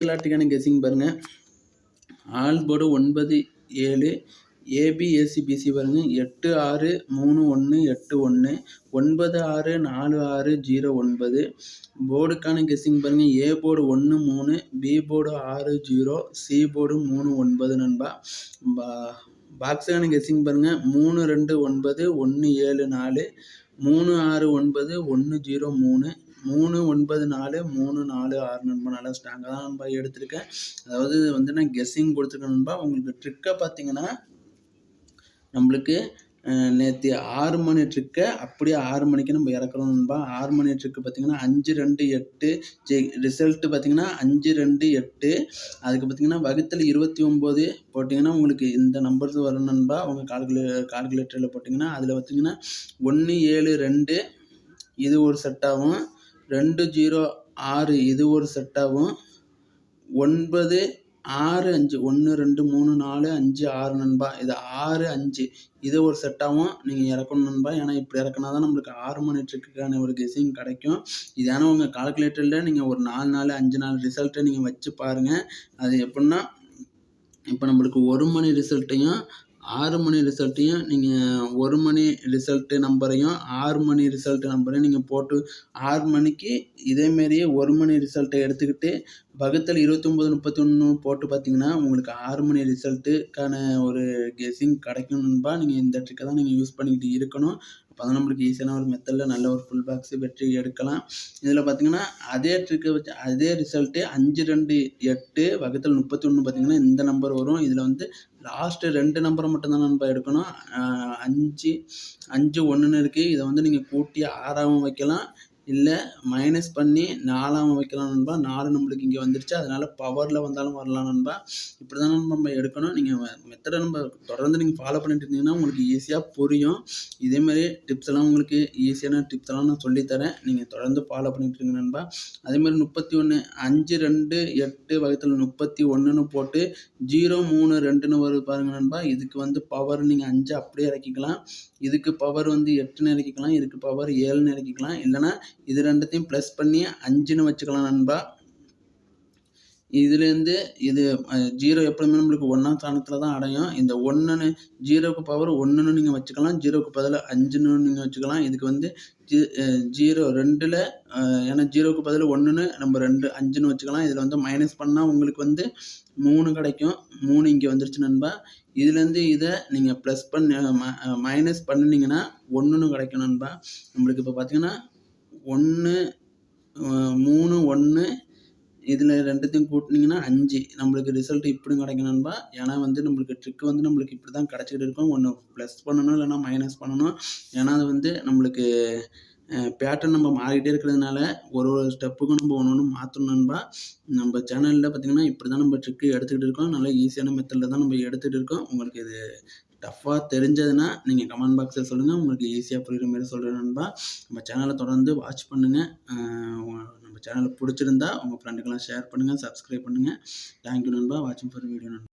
லாட்டிக்கான guessing பாருங்கள் all board ஒன்பது ஏழு ஏபிஎஸ்சிபிசி பாருங்கள் எட்டு ஆறு மூணு ஒன்று எட்டு ஒன்று ஒன்பது ஆறு நாலு ஆறு ஜீரோ ஒன்பது. போர்டுக்கான கெஸ்ஸிங் பாருங்கள் ஏ போர்டு ஒன்று மூணு பி போர்டு ஆறு ஜீரோ சி போர்டு மூணு ஒன்பது நண்பா. பா பாக்ஸுக்கான கெஸ்ஸிங் பாருங்கள் மூணு ரெண்டு ஒன்பது ஒன்று ஏழு நாலு மூணு ஆறு ஒன்பது ஒன்று ஜீரோ மூணு மூணு ஒன்பது நாலு மூணு நாலு ஆறு நண்பா நல்லா ஸ்ட்ராங்காக தான் நண்பா எடுத்திருக்கேன். அதாவது வந்து நான் கெஸ்ஸிங் கொடுத்துருக்கேன் நண்பா. உங்களுக்கு ட்ரிக்கை பார்த்தீங்கன்னா நம்மளுக்கு நேற்று ஆறு மணி ட்ரிக்கை அப்படியே ஆறு மணிக்கு நம்ம இறக்குறோம் நண்பா. ஆறு மணி ட்ரிக்கு பார்த்தீங்கன்னா அஞ்சு ரெண்டு எட்டு ஜெ ரிசல்ட்டு பார்த்தீங்கன்னா அஞ்சு ரெண்டு எட்டு. அதுக்கு பார்த்தீங்கன்னா வகுத்தில் இருபத்தி ஒம்பது போட்டிங்கன்னா உங்களுக்கு இந்த நம்பர்ஸ் வரும் நண்பா. உங்கள் கால்குலே கால்குலேட்டரில் போட்டிங்கன்னா அதில் பார்த்தீங்கன்னா ஒன்று ஏழு ரெண்டு இது ஒரு செட் ஆகும் ரெண்டு ஜீரோ ஆறு இது ஒரு செட்டாகவும் ஒன்பது ஆறு அஞ்சு ஒன்று ரெண்டு மூணு நாலு அஞ்சு ஆறு நண்பா. இது ஆறு அஞ்சு. இது ஒரு செட்டாகவும் நீங்கள் இறக்கணும் நண்பா. ஏன்னா இப்படி இறக்குனா தான் நம்மளுக்கு ஆறு மணி ட்ரிக்குக்கான ஒரு கெஸிங் கிடைக்கும். இது ஏன்னா உங்கள் கால்குலேட்டரில் நீங்கள் ஒரு நாலு நாள் அஞ்சு நாள் ரிசல்ட்டை நீங்கள் வச்சு பாருங்கள் அது எப்படின்னா இப்போ நம்மளுக்கு ஒரு மணி ரிசல்ட்டையும் ஆறு மணி ரிசல்ட்டையும் நீங்கள் ஒரு மணி ரிசல்ட்டு நம்பரையும் ஆறு மணி ரிசல்ட்டு நம்பரையும் நீங்கள் போட்டு ஆறு மணிக்கு இதேமாரியே ஒரு மணி ரிசல்ட்டை எடுத்துக்கிட்டு வகுத்தல் இருபத்தொம்போது முப்பத்தி ஒன்று போட்டு பார்த்தீங்கன்னா உங்களுக்கு ஆறு மணி ரிசல்ட்டுக்கான ஒரு கெஸ்ஸிங் கிடைக்கணும்பா. நீங்கள் இந்த ட்ரிக்கை தான் நீங்கள் யூஸ் பண்ணிக்கிட்டு இருக்கணும். அப்போ தான் நம்மளுக்கு ஈஸியான ஒரு மெத்தடில் நல்ல ஒரு ஃபுல் பாக்ஸ் வெற்றி எடுக்கலாம். இதில் பார்த்தீங்கன்னா அதே ட்ரிக்கை வச்சு அதே ரிசல்ட்டு அஞ்சு ரெண்டு எட்டு வகுத்தல் முப்பத்தி ஒன்று பார்த்தீங்கன்னா இந்த நம்பர் வரும். இதில் வந்து லாஸ்ட்டு ரெண்டு நம்பரை மட்டும்தான் நம்ம எடுக்கணும். அஞ்சு அஞ்சு ஒன்றுன்னு இருக்குது இதை வந்து நீங்கள் கூட்டி ஆறாகவும் வைக்கலாம். இல்லை மைனஸ் பண்ணி நாலாம் வைக்கலாம் நண்பா. நாலு நம்மளுக்கு இங்கே வந்துருச்சு. அதனால் பவரில் வந்தாலும் வரலாம் நண்பா. இப்படி தான் நம்ம எடுக்கணும். நீங்கள் மெத்தடை நம்ம தொடர்ந்து நீங்கள் ஃபாலோ பண்ணிட்டு இருந்தீங்கன்னா உங்களுக்கு ஈஸியாக புரியும். இதேமாதிரி டிப்ஸ் எல்லாம் உங்களுக்கு ஈஸியான டிப்ஸ் எல்லாம் நான் சொல்லித்தரேன் நீங்கள் தொடர்ந்து ஃபாலோ பண்ணிட்டு இருங்க நண்பா. அதேமாதிரி முப்பத்தி ஒன்று அஞ்சு ரெண்டு எட்டு வகுத்தில் முப்பத்தி ஒன்றுன்னு போட்டு ஜீரோ மூணு ரெண்டுன்னு வருது பாருங்கள் நண்பா. இதுக்கு வந்து பவர் நீங்கள் அஞ்சு அப்படியே இறக்கிக்கலாம். இதுக்கு பவர் வந்து எட்டுன்னு இறக்கிக்கலாம். இதுக்கு பவர் ஏழுன்னு இறக்கிக்கலாம். இல்லைனா இது ரெண்டுத்தையும் ப்ளஸ் பண்ணி அஞ்சுன்னு வச்சுக்கலாம் நண்பா. இதுலேருந்து இது ஜீரோ எப்பவுமே நம்மளுக்கு ஒன்றாம் ஸ்தானத்தில் தான் அடையும். இந்த ஒன்றுன்னு ஜீரோக்கு பவர் ஒன்றுன்னு நீங்கள் வச்சுக்கலாம். ஜீரோக்கு பதில் அஞ்சுன்னு நீங்கள் வச்சுக்கலாம். இதுக்கு வந்து ஜீ ஜீரோ ரெண்டில் ஏன்னா ஜீரோக்கு பதில் ஒன்றுன்னு நம்ம ரெண்டு அஞ்சுன்னு வச்சுக்கலாம். இதில் வந்து மைனஸ் பண்ணால் உங்களுக்கு வந்து மூணு கிடைக்கும். மூணு இங்கே வந்துருச்சு நண்பா. இதுலேருந்து இதை நீங்கள் ப்ளஸ் பண்ணி மைனஸ் பண்ணினீங்கன்னா ஒன்றுன்னு கிடைக்கும் நண்பா. நம்மளுக்கு இப்போ பார்த்தீங்கன்னா ஒன்று மூணு ஒன்று இதில் ரெண்டுத்தையும் கூட்டினீங்கன்னா அஞ்சு. நம்மளுக்கு ரிசல்ட் இப்படி கிடைக்கும் நண்பா. ஏன்னா வந்து நம்மளுக்கு ட்ரிக் வந்து நம்மளுக்கு இப்படி தான் கிடச்சிக்கிட்டு இருக்கும். ஒன்று ப்ளஸ் பண்ணணும் இல்லைனா மைனஸ் பண்ணணும். ஏன்னா அது வந்து நம்மளுக்கு பேட்டர்ன் நம்ம மாறிக்கிட்டே இருக்கிறதுனால ஒரு ஒரு ஸ்டெப்புக்கும் நம்ம ஒன்று ஒன்று மாற்றணும் நண்பா. நம்ம சேனலில் பார்த்திங்கன்னா இப்படி தான் நம்ம ட்ரிக்கு எடுத்துக்கிட்டு இருக்கோம். நல்லா ஈஸியான மெத்தடில் தான் நம்ம எடுத்துகிட்டு இருக்கோம். உங்களுக்கு இது டஃப்பாக தெரிஞ்சதுன்னா நீங்கள் கமெண்ட் பாக்ஸில் சொல்லுங்கள் உங்களுக்கு ஈஸியாக புரிகிற மாதிரி சொல்கிறேன் நண்பா. நம்ம சேனலை தொடர்ந்து வாட்ச் பண்ணுங்கள் நம்ம சேனலை பிடிச்சிருந்தா உங்கள் ஃப்ரெண்டுக்கெல்லாம் ஷேர் பண்ணுங்கள் சப்ஸ்கிரைப் பண்ணுங்கள் தேங்க்யூ நண்பா. வாட்சிங் ஃபார் வீடியோ நண்பா.